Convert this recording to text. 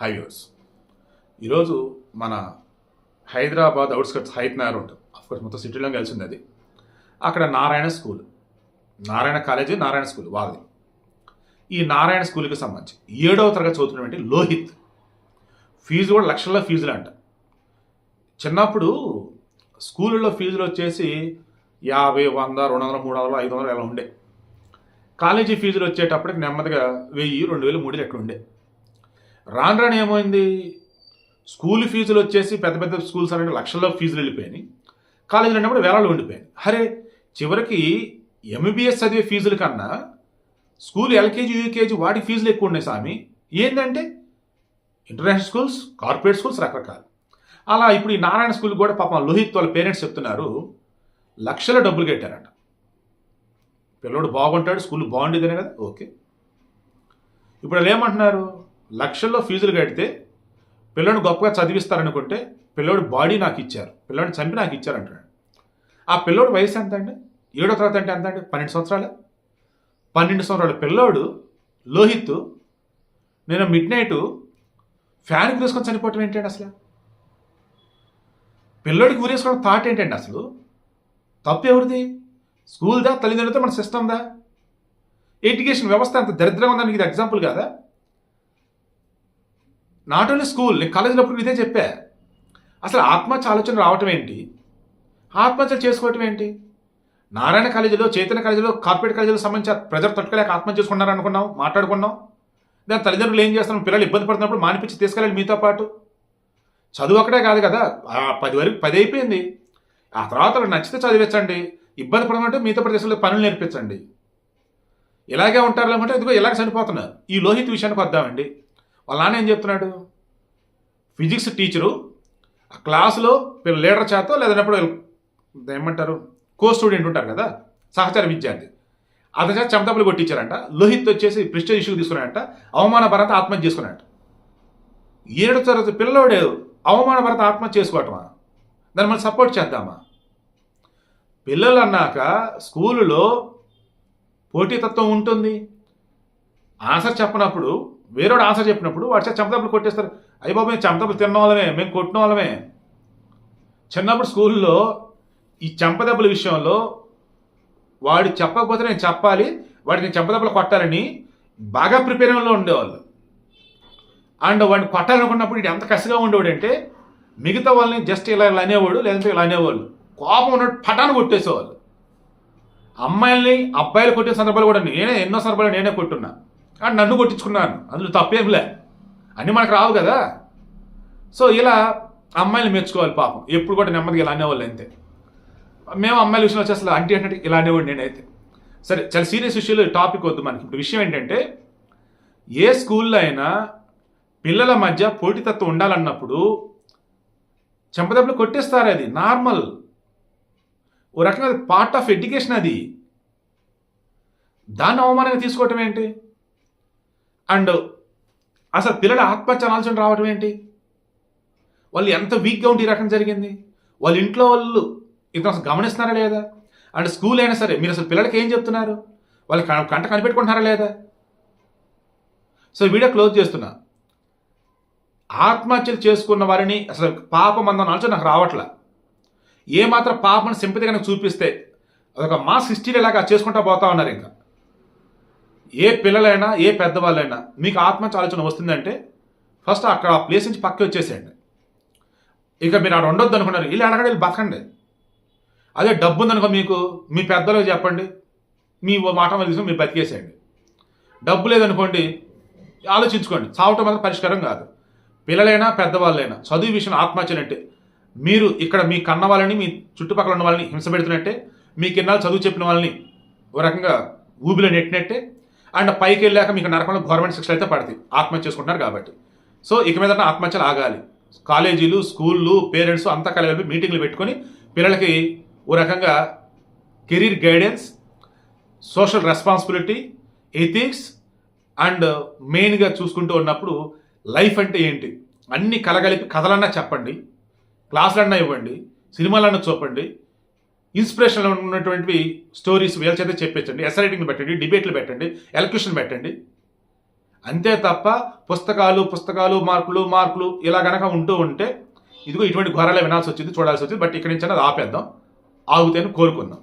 Highways. ఈరోజు మన Hyderabad outskirts Hayath Nagar ఉంటుంది అఫ్కోర్స్ మొత్తం సిటీలో కలిసింది అది. అక్కడ Narayana school. Narayana college Narayana school వాళ్ళది ఈ నారాయణ స్కూల్కి సంబంధించి ఏడవ తరగతి చదువుతున్నటువంటి లోహిత్. ఫీజు కూడా లక్షల్లో ఫీజులు అంట చిన్నప్పుడు స్కూళ్ళలో ఫీజులు వచ్చేసి యాభై వంద రెండు వందల మూడు వందలు ఐదు వందలు ఇలా ఉండే. కాలేజీ ఫీజులు వచ్చేటప్పటికి నెమ్మదిగా వెయ్యి రెండు వేలు మూడు ఎట్లా ఉండే. రాను రాను ఏమైంది? స్కూల్ ఫీజులు వచ్చేసి పెద్ద పెద్ద స్కూల్స్ అనేవి లక్షల్లో ఫీజులు వెళ్ళిపోయినాయి. కాలేజీలు అన్నప్పుడు వేలాలు ఉండిపోయాయి. అరే చివరికి ఎంబీబీఎస్ చదివే ఫీజుల కన్నా స్కూల్ ఎల్కేజీ యూకేజీ వాటి ఫీజులు ఎక్కువ ఉన్నాయి స్వామి. ఏంటంటే ఇంటర్నేషనల్ స్కూల్స్ కార్పొరేట్ స్కూల్స్ రకరకాలు. అలా ఇప్పుడు ఈ నారాయణ స్కూల్ కూడా పాపం లోహిత్ వాళ్ళ పేరెంట్స్ చెప్తున్నారు లక్షల డబ్బులు కట్టారంట. పిల్లోడు బాగుంటాడు స్కూల్ బాగుండేదనే కదా? ఓకే. ఇప్పుడు వాళ్ళు ఏమంటున్నారు? లక్షల్లో ఫీజులు కడితే పిల్లడు గొప్పగా చదివిస్తారనుకుంటే పిల్లోడు బాడీ నాకు ఇచ్చారు పిల్లోడిని చంపి నాకు ఇచ్చారు అంటున్నాడు. ఆ పిల్లోడు వయసు ఎంత అండి ఏడో తరగతి అంటే ఎంత అండి పన్నెండు సంవత్సరాలు? పన్నెండు సంవత్సరాల. పిల్లోడు లోహిత్ నేను మిడ్ నైట్ ఫ్యాన్ వేసుకొని చనిపోవటం ఏంటండి అసలు? పిల్లోడికి ఊరేసుకోవడం థాట్ ఏంటండి అసలు? తప్పు ఎవరిది? స్కూల్దా? తల్లిదండ్రులతో మన సిస్టమ్దా ఎడ్యుకేషన్ వ్యవస్థ అంత దరిద్రంగా ఉందని ఇది ఎగ్జాంపుల్ కాదా? నాట్ ఓన్లీ స్కూల్ నేను కాలేజీలో అప్పుడు ఇదే చెప్పా. అసలు ఆత్మహత్య ఆలోచన రావటం ఏంటి? ఆత్మహత్యలు చేసుకోవటం ఏంటి? నారాయణ కాలేజీలో చైతన్య కాలేజీలో కార్పొరేట్ కాలేజీలో సంబంధించి ప్రజలు తట్టుకోలేక ఆత్మహత్య చేసుకున్నారు అనుకున్నాం మాట్లాడుకున్నాం దాని తల్లిదండ్రులు ఏం చేస్తాం పిల్లలు ఇబ్బంది పడుతున్నప్పుడు మానిపించి తీసుకెళ్ళాలి మీతో పాటు. చదువు అక్కడే కాదు కదా. పది వరకు పది అయిపోయింది. ఆ తర్వాత వాళ్ళకి నచ్చితే చదివించండి. ఇబ్బంది పడమంటే మీతో ప్రదేశంలో పనులు నేర్పించండి. ఇలాగే ఉంటారు లేకుంటే ఇదిగో ఇలాగ చనిపోతున్నారు. ఈ లోహిత్ విషయానికి వద్దామండి. వాళ్ళ నాన్న ఏం చెప్తున్నాడు? ఫిజిక్స్ టీచరు ఆ క్లాసులో వీళ్ళ లీడర్ చేత లేదన్నప్పుడు ఏమంటారు? కో స్టూడెంట్ ఉంటారు కదా సహచార విద్యార్థి. అతని చేత చెమటపులు కొట్టించారంట లోహిత్ వచ్చేసి ప్రిస్టేజ్ ఇష్యూ తీసుకున్నాడంట అవమాన భరత ఆత్మహత్య చేసుకున్నాడంట. ఏడు తరగతి పిల్లవాడు అవమాన భరత ఆత్మహత్య చేసుకోవటమా? దాన్ని మనం సపోర్ట్ చేద్దామా? పిల్లలు అన్నాక స్కూలులో పోటీతత్వం ఉంటుంది. ఆన్సర్ చెప్పనప్పుడు వేరేవాడు ఆన్సర్ చెప్పినప్పుడు వాడు చేత కొట్టేస్తారు. అయ్యి బాబు మేము చెమటపులు తిన్న వాళ్ళమే మేము కొట్టిన వాళ్ళమే. చిన్నప్పుడు స్కూల్లో ఈ చెంపదెబ్బల విషయంలో వాడు చెప్పకపోతే నేను చెప్పాలి వాడిని నేను చెంపదెబ్బలు కొట్టాలని బాగా ప్రిపేరంలో ఉండేవాళ్ళు. అండ్ వాడిని కొట్టాలనుకున్నప్పుడు ఇది ఎంత కసిగా ఉండేవాడు అంటే మిగతా వాళ్ళని జస్ట్ ఇలా ఇలా అనేవాడు లేదంటే ఇలా అనేవాళ్ళు. కోపం ఉన్నట్టు పటాన్ని కొట్టేసేవాళ్ళు. అమ్మాయిల్ని అబ్బాయిలు కొట్టే సందర్భాలు కూడా నేనే ఎన్నో సందర్భాలు నేనే కొట్టున్నా. కానీ నన్ను కొట్టించుకున్నాను. అందులో తప్పేంలే. అన్నీ మనకు రావు కదా. సో ఇలా అమ్మాయిలు మెచ్చుకోవాలి పాపం. ఎప్పుడు కూడా నెమ్మదిగా ఇలా అనేవాళ్ళు అంతే. మేము అమ్మాయిల విషయంలో వచ్చి అసలు అంటే అంటే ఇలా అనేవాడు నేనైతే. సరే చాలా సీరియస్ విషయంలో టాపిక్ వద్దు మనకి. ఇప్పుడు విషయం ఏంటంటే ఏ స్కూల్లో అయినా పిల్లల మధ్య పోటీతత్వం ఉండాలన్నప్పుడు చెంపదెబ్బలు కొట్టేస్తారు అది. నార్మల్. ఓ రకంగా పార్ట్ ఆఫ్ ఎడ్యుకేషన్ అది. దాన్ని అవమానంగా తీసుకోవటం ఏంటి? అండ్ అసలు పిల్లల ఆత్మహత్య అనాల్సిన రావటం ఏంటి? వాళ్ళు ఎంత వీక్గా ఉంటే ఈ రకం జరిగింది? వాళ్ళ ఇంట్లో వాళ్ళు ఇతను అసలు గమనిస్తున్నారా లేదా? అండ్ స్కూల్ అయినా సరే మీరు అసలు పిల్లలకి ఏం చెప్తున్నారు? వాళ్ళు కంట కనిపెట్టుకుంటున్నారా లేదా? సో వీడియో క్లోజ్ చేస్తున్నా. ఆత్మహత్యలు చేసుకున్న వారిని అసలు పాపం అన్న ఆలోచన నాకు రావట్లా. ఏ మాత్రం పాపం సింపతి కనుక చూపిస్తే అదొక మాస్ హిస్టరీ లాగా చేసుకుంటా పోతా ఉన్నారు ఇంకా. ఏ పిల్లలైనా ఏ పెద్దవాళ్ళైనా మీకు ఆత్మహత్య ఆలోచన వస్తుందంటే ఫస్ట్ అక్కడ ఆ ప్లేస్ నుంచి పక్కకి వచ్చేసేయండి. ఇక మీరు ఆడ ఉండొద్దు అనుకున్నారు వీళ్ళు అడగడం బతకండి. అదే డబ్బు ఉందనుకో మీకు మీ పెద్దలకు చెప్పండి మీ మాట మీద తీసుకొని మీరు బతికేసేయండి. డబ్బు లేదనుకోండి ఆలోచించుకోండి చావటం మాత్రం పరిష్కారం కాదు. పిల్లలైనా పెద్దవాళ్ళైనా చదువు విషయం ఆత్మహత్యలంటే మీరు ఇక్కడ మీ కన్న వాళ్ళని మీ చుట్టుపక్కల ఉన్న వాళ్ళని హింస పెడుతున్నట్టే మీ కిన్నాళ్ళు చదువు చెప్పిన వాళ్ళని ఓ రకంగా ఊబిలో నెట్టినట్టే అండ్ పైకి వెళ్ళాక మీకు నరకంలో గవర్నమెంట్ శిక్షలు అయితే పడతాయి. ఆత్మహత్య చేసుకుంటున్నారు కాబట్టి. సో ఇక మీద ఆత్మహత్యలు ఆగాలి. కాలేజీలు స్కూళ్ళు పేరెంట్స్ అంతా కలిపి మీటింగ్లు పెట్టుకొని పిల్లలకి ఓ రకంగా career guidance social responsibility ethics and మెయిన్గా చూసుకుంటూ ఉన్నప్పుడు లైఫ్ అంటే ఏంటి? అన్ని కలగలిపి కథలన్నా చెప్పండి. క్లాసులన్నా ఇవ్వండి. సినిమాలన్నా చూపండి. ఇన్స్పిరేషన్లో ఉన్నటువంటివి స్టోరీస్ వీళ్ళ చేత చెప్పించండి ఎస్ పెట్టండి డిబేట్లు పెట్టండి ఎలక్యూషన్ పెట్టండి. అంతే తప్ప పుస్తకాలు పుస్తకాలు మార్కులు మార్కులు ఇలా గనక ఉంటూ ఉంటే ఇదిగో ఇటువంటి ఘోరాలే వినాల్సి వచ్చింది చూడాల్సి వచ్చింది బట్ ఇక్కడి నుంచి అది ఆపేద్దాం ఆగుతేనే కోరుకుందాం.